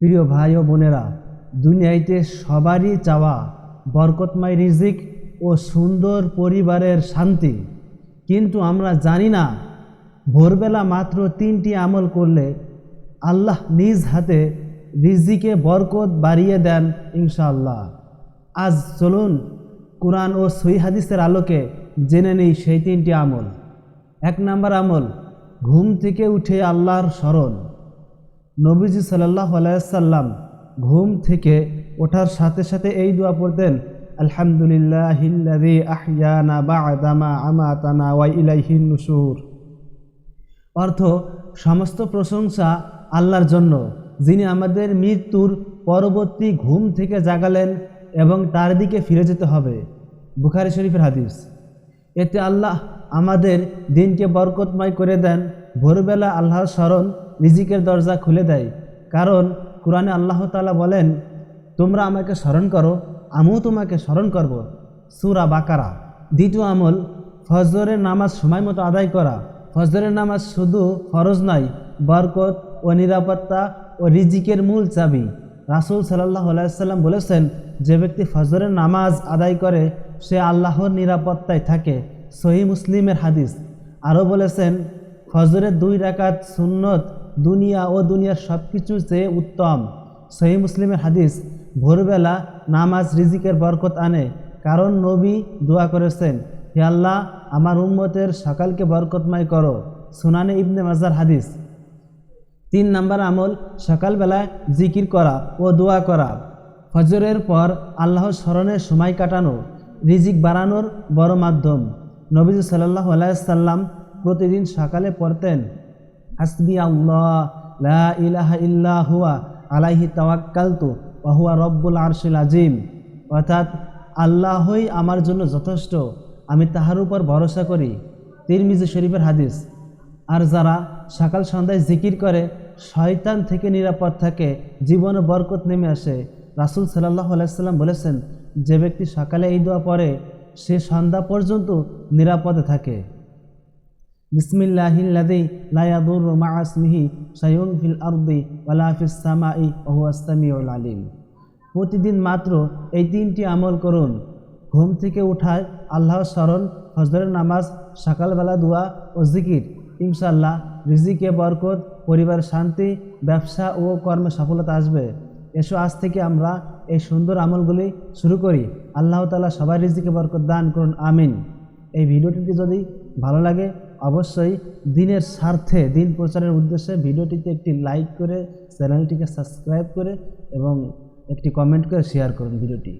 প্রিয় ভাই ও বোনেরা দুনিয়াইতে সবারই চাওয়া বরকতময় রিজিক ও সুন্দর পরিবারের শান্তি। কিন্তু আমরা জানি না, ভোরবেলা মাত্র তিনটি আমল করলে আল্লাহ নিজ হাতে রিজিকে বরকত বাড়িয়ে দেন ইনশাআল্লাহ। আজ চলুন কোরআন ও সই হাদিসের আলোকে জেনে নেই সেই তিনটি আমল। এক নাম্বার আমল, ঘুম থেকে উঠে আল্লাহর স্মরণ। নবীজি সাল্লাহ আলাইসাল্লাম ঘুম থেকে ওঠার সাথে সাথে এই দোয়া পড়তেন আলহামদুলিল্লাহ অর্থ, সমস্ত প্রশংসা আল্লাহর জন্য, যিনি আমাদের মৃত্যুর পরবর্তী ঘুম থেকে জাগালেন এবং তার দিকে ফিরে যেতে হবে। বুখারি শরীফের হাদিস। এতে আল্লাহ আমাদের দিনকে বরকতময় করে দেন। ভোরবেলা আল্লাহর স্মরণ রিজিকের দরজা খুলে দেয়। কারণ কোরআনে আল্লাহ তালা বলেন, তোমরা আমাকে স্মরণ করো, আমিও তোমাকে স্মরণ করব। সুরা বাকারা। দ্বিতীয় আমল, ফজরের নামাজ সময় মতো আদায় করা। ফজরের নামাজ শুধু ফরজ নয়, বরকত ও নিরাপত্তা ও রিজিকের মূল চাবি। রাসুল সাল্লাহ আলাইসাল্লাম বলেছেন, যে ব্যক্তি ফজরের নামাজ আদায় করে, সে আল্লাহর নিরাপত্তায় থাকে। সহি মুসলিমের হাদিস। আরও বলেছেন, ফজরের দুই রাকাত সুন্নত দুনিয়া ও দুনিয়ার সব কিছু চেয়ে উত্তম। সহি মুসলিমের হাদিস, ভোরবেলা নামাজ রিজিকের বরকত আনে, কারণ নবী দোয়া করেছেন, হে আল্লাহ, আমার উম্মতের সকালকে বরকতময় করো। সুনানে ইবনে মাজার হাদিস। তিন নাম্বার আমল, সকালবেলায় জিকির করা ও দোয়া করা। ফজরের পর আল্লাহর স্মরণের সময় কাটানো, রিজিক বাড়ানোর বড় মাধ্যম। নবীজ সাল্লাহ আলাইসাল্লাম প্রতিদিন সকালে পড়তেন হাসবি আল্লাহ, লা ইলাহা ইল্লা হুয়া, আলাইহি তাওয়াক্কালতু, ওয়া হুয়া রব্বুল আরশিল আজিম। অর্থাৎ আল্লাহই আমার জন্য যথেষ্ট, আমি তাহার উপর ভরসা করি। তিরমিজি শরীফের হাদিস, আর যারা সকাল সন্ধ্যায় জিকির করে, শয়তান থেকে নিরাপদ থাকে, জীবনে বরকত নেমে আসে। রাসুল সাল্লাহ আলাইসাল্লাম বলেছেন, যে ব্যক্তি সকালে এই দোয়া পড়ে, সে সন্ধ্যা পর্যন্ত নিরাপদে থাকে। লায়াদুর আলিম। প্রতিদিন মাত্র এই তিনটি আমল করুন। ঘুম থেকে উঠায় আল্লাহ স্মরণ, ফজরের নামাজ, সকালবেলা দোয়া ও জিকির। ইনশাল্লাহ রিজিকে বরকত, পরিবার শান্তি, ব্যবসা ও কর্মে সফলতা আসবে। এসো আজ থেকে আমরা এই সুন্দর আমলগুলি শুরু করি। আল্লাহ তালা সবাই রিজিকে বরকত দান করুন, আমিন। এই ভিডিওটি যদি ভালো লাগে অবশ্যই দিনের স্বার্থে, দিন প্রচারের উদ্দেশ্যে ভিডিওটিতে একটি লাইক করে চ্যানেলটিকে সাবস্ক্রাইব করে এবং একটি কমেন্ট করে শেয়ার করুন ভিডিওটি।